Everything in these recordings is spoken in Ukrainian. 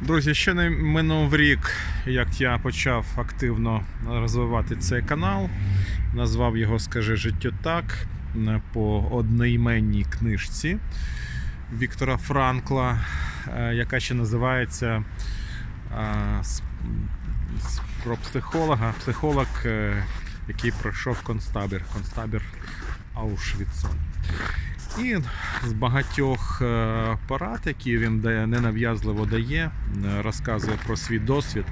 Друзі, ще не минув рік, як я почав активно розвивати цей канал. Назвав його Скажи життю так по одноіменній книжці Віктора Франкла, е, яка ще називається е, про психолога. Психолог, е, який пройшов концтабір, концтабір Аушвіцу. І з багатьох е, порад, які він ненав'язливо дає, е, розказує про свій досвід.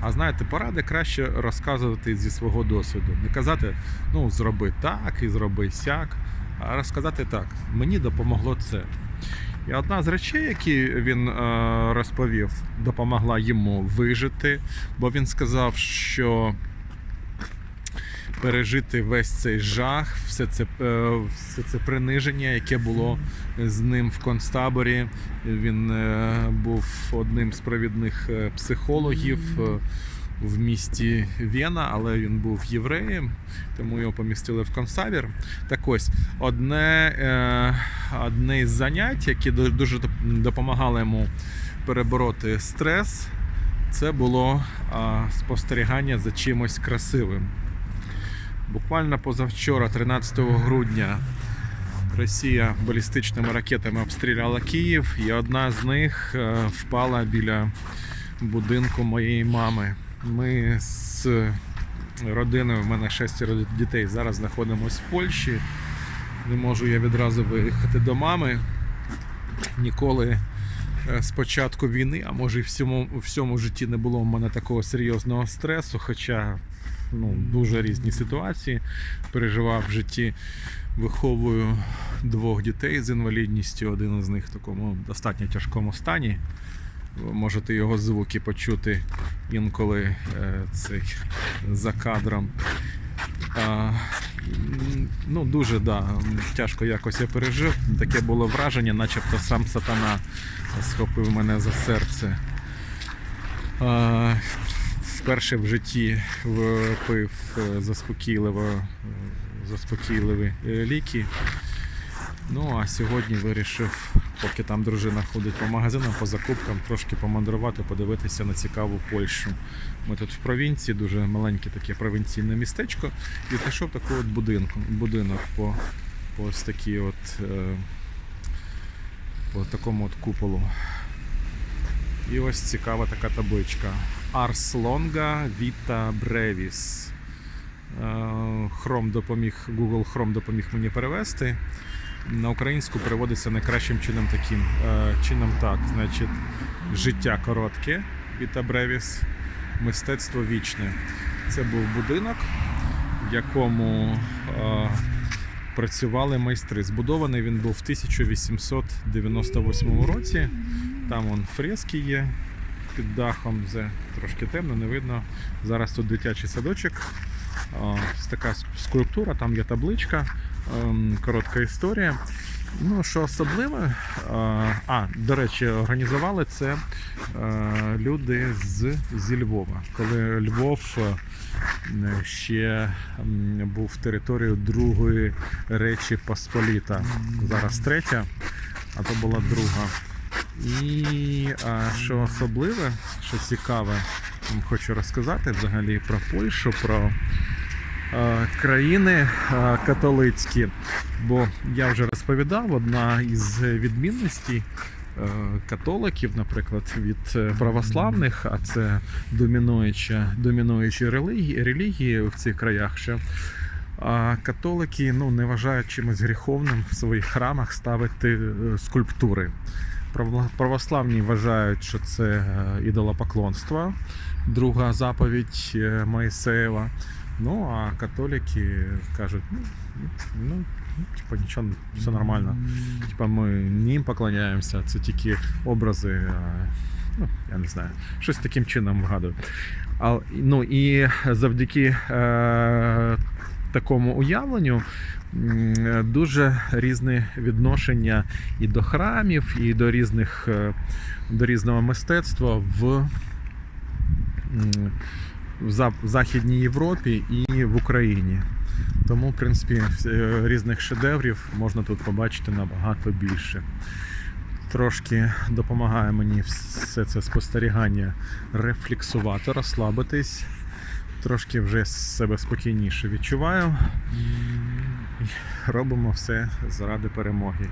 А знаєте, поради краще розказувати зі свого досвіду. Не казати, ну, зроби так і зроби сяк, а розказати так, мені допомогло це. І одна з речей, які він е, розповів, допомогла йому вижити, бо він сказав, що пережити весь цей жах, все це, е, все це приниження, яке було з ним в концтаборі. Він е, був одним з провідних е, психологів е, в місті Вена, але він був євреєм, тому його помістили в концтабір. Так ось, одне, е, одне із занять, які дуже доп- допомагали йому перебороти стрес, це було а, спостерігання за чимось красивим. Буквально позавчора, 13 грудня, Росія балістичними ракетами обстріляла Київ, і одна з них е, впала біля будинку моєї мами. Ми з родиною, в мене шестеро дітей, зараз знаходимося в Польщі. Не можу я відразу виїхати до мами. Ніколи е, з початку війни, а може і всьому, всьому житті не було в мене такого серйозного стресу, хоча ну, дуже різні ситуації переживав в житті. Виховую двох дітей з інвалідністю. Один із них в такому достатньо тяжкому стані. Ви можете його звуки почути інколи е, цей, за кадром. А, ну, дуже да, тяжко якось я пережив. Таке було враження, начебто сам сатана схопив мене за серце. А, вперше в житті пив е, заспокійливо, е, заспокійливі е, ліки. Ну а сьогодні вирішив, поки там дружина ходить по магазинам, по закупкам, трошки помандрувати, подивитися на цікаву Польщу. Ми тут в провінції, дуже маленьке таке провінційне містечко, і знайшов такий от будинку, будинок по, по ось такій от, по такому от куполу. І ось цікава така табличка. Ars longa vita brevis. Chrome допоміг, Google Chrome допоміг мені перевести. На українську переводиться найкращим чином таким. е, Чином так, значить, життя коротке, vita brevis, мистецтво вічне. Це був будинок, в якому е, працювали майстри. Збудований він був в 1898 році. Там вон фрески є під дахом, вже трошки темно, не видно. Зараз тут дитячий садочок. Ось така скульптура, там є табличка, ем, коротка історія. Ну, що особливе, а, а, до речі, організували це е, люди з, зі Львова. Коли Львов е, ще був територією Другої Речі Посполіта. Зараз третя, а то була друга. І а, що особливе, що цікаве, хочу розказати взагалі про Польщу, про е, країни е, католицькі. Бо я вже розповідав, одна із відмінностей е, католиків, наприклад, від православних, а це домінуюча, домінуючі релігії, релігії в цих краях, що а католики ну, не вважають чимось гріховним в своїх храмах ставити е, скульптури. Православ- Православні вважають, що це е, ідолопоклонство, друга заповідь е, Моїсеєва. Ну а католики кажуть, ну, ну, ну типа нічого, все нормально. Типа ми не поклоняємося, це тільки образи, ну, я не знаю, щось таким чином вгадую. А, ну і завдяки е, такому уявленню дуже різне відношення і до храмів, і до різних е, до різного мистецтва в, в Західній Європі і в Україні. Тому, в принципі, е, різних шедеврів можна тут побачити набагато більше. Трошки допомагає мені все це спостерігання рефлексувати, розслабитись. Трошки вже себе спокійніше відчуваю. Робимо все заради перемоги.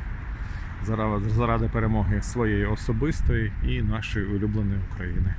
Заради, заради перемоги своєї особистої і нашої улюбленої України.